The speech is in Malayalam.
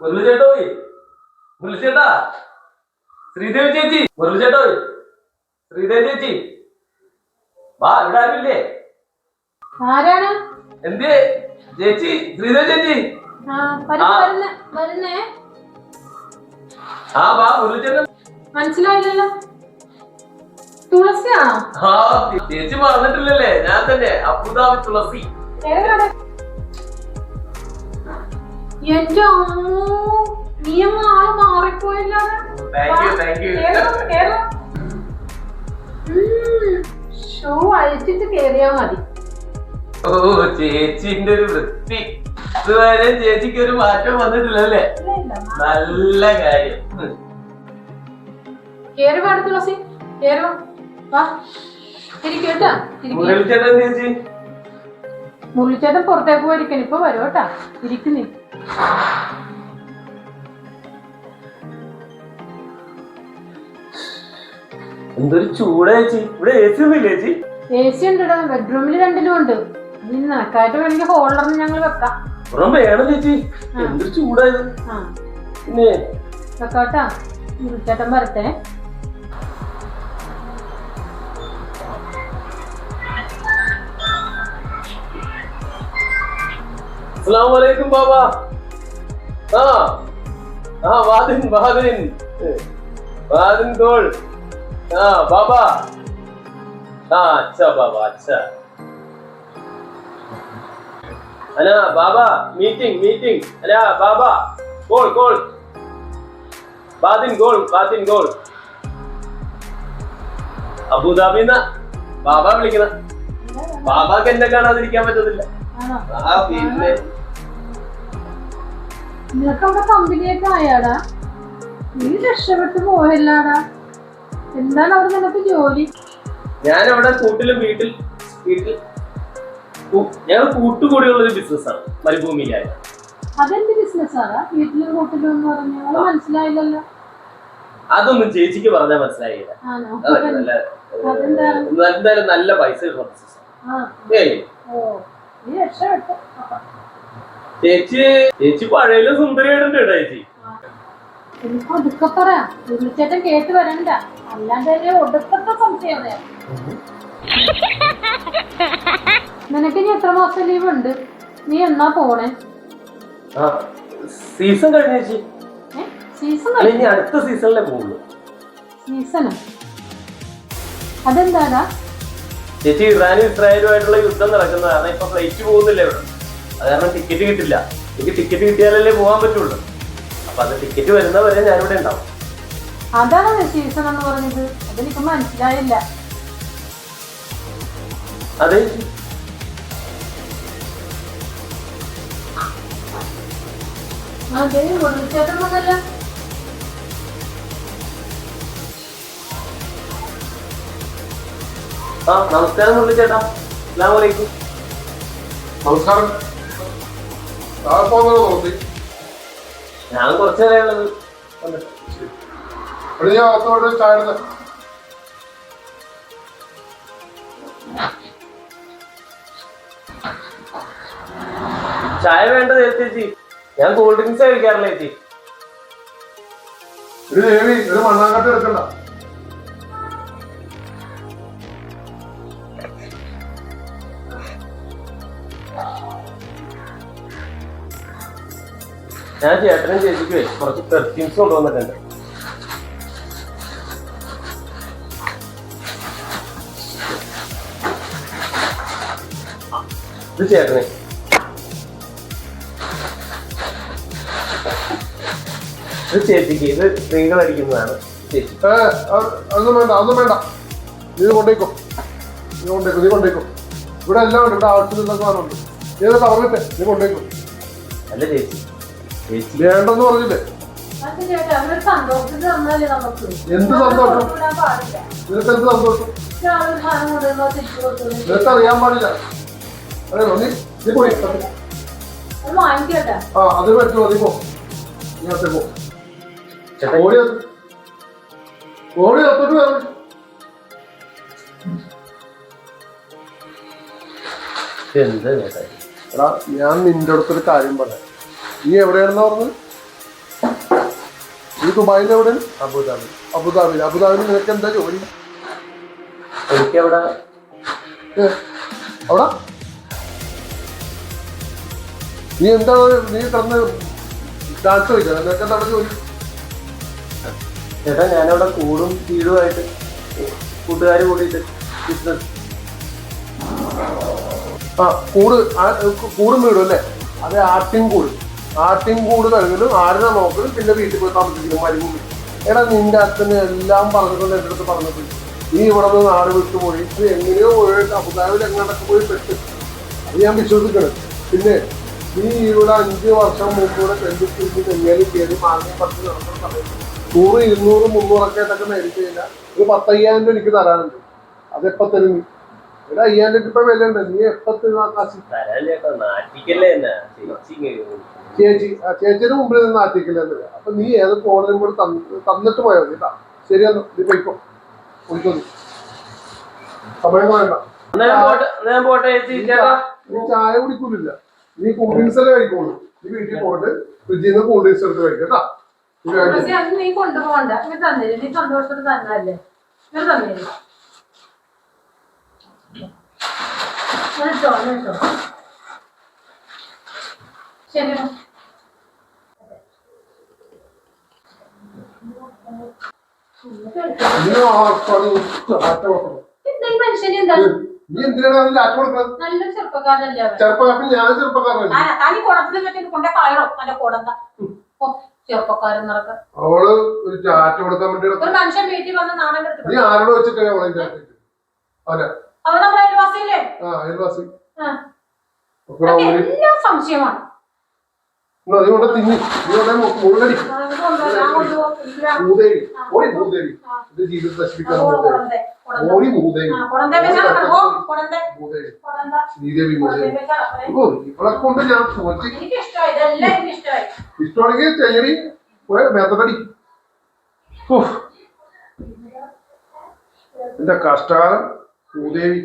മുരളി ചേട്ടോയ് മുരളി ചേട്ടാ ശ്രീദേവി ചേച്ചി. മുരളി ചേട്ടോയ് ശ്രീദേവി ചേച്ചി. വാ ഇവിടെ ആരുമില്ലേ? ആരാണ്? എന്തേ ചേച്ചി ശ്രീദേവി ചേച്ചി. ആ, വരു- ആ. വരുന്നെ, വരുന്നേ. മനസ്സിലായില്ലല്ലോ. തുളസിയാണോ? ചേച്ചി മറന്നിട്ടില്ലല്ലേ ഞാൻ തന്നെ അബുദാബി തുളസി? എന്റെ അമ്മോ നീ അങ്ങ് ആൾ മാറിപ്പോയില്ലോ. ഷൂ അഴിച്ചിട്ട് കേറിയാ മതി. ഓ ചേച്ചിന്റെ ഒരു വൃത്തി. ഇതുവരെ ചേച്ചിക്ക് ഒരു മാറ്റം വന്നിട്ടില്ലല്ലേ? നല്ല കാര്യം. ചേച്ചി? മുരളിച്ചേട്ടൻ പുറത്തേക്ക് പോയിരിക്കണം ഇപ്പൊ വരും കേട്ടാ. ഇരിക്കുന്നേ എന്തൊരു ചൂടാ ചേച്ചി. ഇവിടെ എ സി ഒന്നുമില്ല ചേച്ചി? എ സി ഉണ്ട് ബെഡ്റൂമിൽ രണ്ടിലും ഉണ്ട്. ഇനി നിനക്കായിട്ട് വേണമെങ്കിൽ ഹോൾഡറിന് ഞങ്ങൾ വെക്കാം. ഒരെണ്ണം വേണം ചേച്ചി എന്തൊരു ചൂടായത് ആ പിന്നെ വെക്കാട്ടാ മുരളിച്ചേട്ടൻ വരട്ടെ അസ്സലാമലൈക്കും ബാബ ആ ആ വാദിൻ വാദിൻ വാദിൻ ഗോൾ ആ ബാബ ആ അച്ഛാ ബാബ അച്ഛാ അല്ല ബാബ മീറ്റിംഗ് മീറ്റിംഗ് അല്ല ബാബ ഗോൾ ഗോൾ ബാദിൻ ഗോൾ ബാദിൻ ഗോൾ അബുദാബിന്ന ബാബ വിളിക്കണ. ബാബാക്ക് എന്നെ കാണാതിരിക്കാൻ പറ്റത്തില്ല. ആ പിന്നെ. നിനക്ക് അവിടെ കമ്പനിയൊക്കെ ആയാടാ? നീ രക്ഷപ്പെട്ടു പോയല്ലാടാ? എന്താണ് അവിടെ നിനക്ക് ജോലി? ഞാൻ അവിടെ കൂട്ടിലും വീട്ടിൽ വീട്ടിൽ ഞങ്ങൾ കൂട്ടുകൂടിയുള്ള ഒരു ബിസിനസ്സാണ് മരുഭൂമിയിലായ. അതെന്ത് ബിസിനസ്സാടാ വീട്ടിലും കൂട്ടിലും മനസ്സിലായില്ലല്ലോ. അതൊന്നും ചേച്ചിക്ക് പറഞ്ഞാൽ മനസ്സിലായില്ല. ആണോ? എന്തായാലും നല്ല പൈസ കിട്ടുന്ന ബിസിനസ്. ചേച്ചി ചേച്ചി പഴയ സുന്ദരിയായിട്ടുണ്ട് കേട്ടോ ചേച്ചി. എനിക്ക് പറയാം. ഉരുളിച്ചേട്ടൻ കേട്ട് വരണ്ട. അല്ലാതെ ഒടുക്കത്തെ സംശയം നിനക്ക് ഇനി എത്ര മാസം ലീവ് ഉണ്ട്? നീ എന്നാ പോണേ? സീസൺ കഴിഞ്ഞ ചേച്ചി? സീസൺ ഇനി അടുത്ത സീസണിലേ പോകുള്ളൂ സീസണോ അതെന്താടാ? ചേച്ചി ഇറാനും ഇസ്രായേലുമായിട്ടുള്ള യുദ്ധം നടക്കുന്നതാണ് ഇപ്പൊ ഫ്ലൈറ്റ് പോകുന്നില്ല ഇവിടെ. അത് കാരണം ടിക്കറ്റ് കിട്ടില്ല. എനിക്ക് ടിക്കറ്റ് കിട്ടിയാലല്ലേ പോകാൻ പറ്റുള്ളൂ. അപ്പൊ അത് ടിക്കറ്റ് വരുന്നവരെ ഞാനിവിടെ ഉണ്ടാവും. അതാണ് സീസൺ എന്ന് പറഞ്ഞത്. അതെനിക്ക് മനസ്സിലായില്ല. അതെ. ആ നമസ്കാരം മുരളി ചേട്ടാ അസ്സാം വലൈക്കും നമസ്കാരം ഞാൻ കുറച്ചു നേരം ഉള്ളത് ചായ ചായ വേണ്ടത് ചേച്ചി? ഞാൻ കൂൾ ഡ്രിങ്ക്സ് കഴിക്കാറില്ല ചേച്ചി. ഒരു ദേവി ഒരു മണ്ണാങ്കട്ട എടുക്കണ്ട. ഞാൻ ചേട്ടനും ചേച്ചിക്ക് കുറച്ച് പെർഫ്യൂംസ് കൊണ്ടുവന്നിട്ടുണ്ട്. ഇത് ചേട്ടന്. ഇത് ചേച്ചിക്ക് ഇത് സ്ത്രീകൾ അടിക്കുന്നതാണ്. ചേച്ചി. അതൊന്നും വേണ്ട അതൊന്നും വേണ്ട. ഇത് കൊണ്ടേക്കോ. നീ കൊണ്ടേക്കോ നീ കൊണ്ടേക്കോ. ഇവിടെ എല്ലാം ഉണ്ട് ഇവിടെ ആവശ്യമില്ല സാധനമുണ്ട്. നീ ഇത് കവറിട്ടെ നീ കൊണ്ടേക്കോ. അല്ല ചേച്ചി. ചേച്ചി. വേണ്ടെന്ന് പറഞ്ഞില്ലേ? എന്ത് സന്തോഷം? നിനക്ക് എന്ത് സന്തോഷം? നിനക്കറിയാൻ പാടില്ല. നീ പോയി. ആ അത് പറ്റുമോ? നീ പോ. നീ പോ. ചേട്ടാ. ഓടി അത് ഓടി അത്തോട്ട് വരണം എന്ത് ചേട്ടാ? എടാ ഞാൻ നിന്റെ അടുത്തൊരു കാര്യം പറയാം. നീ എവിടെയാണെന്നാ പറഞ്ഞത്? നീ ദുബായിൽ എവിടെ? അബുദാബി. അബുദാബി അബുദാബിയിൽ നിനക്ക് എന്താ ജോലി? എവിടെ എവിടെ അവിടെ? നീ എന്താ നീ തന്ന് ഡാൻസ് കളിക്കുക നിനക്ക് എന്താ ജോലി? ചേട്ടാ ഞാനവിടെ കൂടും കീഴുമായിട്ട് കൂട്ടുകാർ കൂടിയിട്ട് ബിസിനസ് ആ കൂട്. കൂടും വീടും അല്ലേ? അത് ആട്ടിൻ കൂട്. ആട്ടിൻ കൂട് കഴുകലും ആടിനെ നോക്കലും പിന്നെ വീട്ടിൽ പോയി താമസിക്കലും മരുഭൂമി എടാ നിന്റെ അച്ഛന് എല്ലാം പറഞ്ഞിട്ടുണ്ട് എന്റെ അടുത്ത് പറഞ്ഞിട്ടുണ്ട്. നീ ഇവിടെ നിന്ന് നാട് വിട്ടു പോയി. എങ്ങനെയോ പോയിട്ട് അബുദാബിൽ എങ്ങോട്ടൊക്കെ പോയി പെട്ട്. അത് ഞാൻ വിശ്വസിക്കണം. പിന്നെ നീ ഇവിടെ അഞ്ച് വർഷം മുമ്പ് ഇവിടെ തെണ്ടി തിരിച്ച് തെങ്ങേലും കയറി മാങ്ങി പറിച്ച് നടക്കുന്ന സമയത്ത് നൂറ് ഇരുന്നൂറ് മുന്നൂറൊക്കെ ആയിട്ടൊക്കെ മേടിച്ചില്ല ഒരു പത്തയ്യായിരം രൂപ എനിക്ക് തരാനുണ്ട്. അതെപ്പോ തരും ഒരു അയ്യായിരം രൂപ ഇപ്പൊ വില ഉണ്ട് നീ എപ്പോ തരുന്ന കാശ്? നാട്ടിക്കല്ലേ ചേച്ചി ചേച്ചിയുടെ മുമ്പിൽ നിന്ന് ആറ്റിക്കില്ലെന്ന് അപ്പൊ നീ ഏത് ഫോണിലും കൂടെ തന്നിട്ട് പോയാൽ മതി കേട്ടാ. ശരിയാന്ന് നീ പോയിക്കോ. പോയിക്കോ നീ. സമയം വേണ്ട ഞാൻ പോട്ടെ ഞാൻ പോട്ടെ ചേച്ചി. ചേട്ടാ. നീ ചായ കുടിക്കൂലില്ല. നീ കൂൾ ഡ്രിങ്ക്സ് അല്ലേ കഴിക്കുള്ളൂ. നീ വീട്ടിൽ പോയിട്ട് ഫ്രിഡ്ജിൽ നിന്ന് കൂൾ ഡ്രിങ്ക്സ് എടുത്ത് കഴിക്കും കേട്ടാ. നീ കഴിക്കും. പക്ഷെ അത് നീ കൊണ്ടുപോകണ്ട. നീ തന്നേരും നീ സന്തോഷത്തോട് തന്നല്ലേ? ഞാൻ തന്നേരും കേട്ടോ കേട്ടോ ശരി നീ ആ നീ എന്തിനാണ് അതിന് ചാറ്റ കൊടുക്കുന്നത് നല്ല ചെറുപ്പക്കാരനല്ലേ അവൻ. ചെറുപ്പക്കാരൻ ഞാൻ ചെറുപ്പക്കാരനല്ലേ? ആ താനി കുടത്തിൽ പറ്റി കൊണ്ടേ കളയണോ നല്ല കുടന്ത. ഓ ചെറുപ്പക്കാരൻ നടക്ക അവൾ ഒരു ചാറ്റ് കൊടുക്കാൻ വേണ്ടി ഒരു മനുഷ്യൻ വീട്ടിൽ വന്ന് നാണം നീ ആരോട് വെച്ചിട്ടാണ് അവളെ ചാറ്റിട്ട് അതെ അവൻ നമ്മുടെ അയൽവാസിയില്ലേ? ആ അയൽവാസി. ആ. ഒക്കെ ഒരു എല്ലാം സംശയമാണ്. എന്നാ നീ കൊണ്ട് തിന്നി. നീ കൊണ്ട് മുള്ളടി. ആ, ഇത് കൊണ്ടുവരാം, ഞാൻ കൊണ്ടുപോകാം. ഇല്ല. ഭൂദേവി ഓടി ഭൂദേവി ഇത് ജീവിതം നശിപ്പിക്കാൻ ഭൂദേവി കൊടന്ത. ശ്രീദേവി നടക്കണേ. ഓ ഇവളെ കൊണ്ട് ഞാൻ തോറ്റി. ഇഷ്ടമാണെങ്കിൽ ചെയ്യടി പോയ മേത്തടി എന്റെ കഷ്ടകാലം. ഭൂദേവി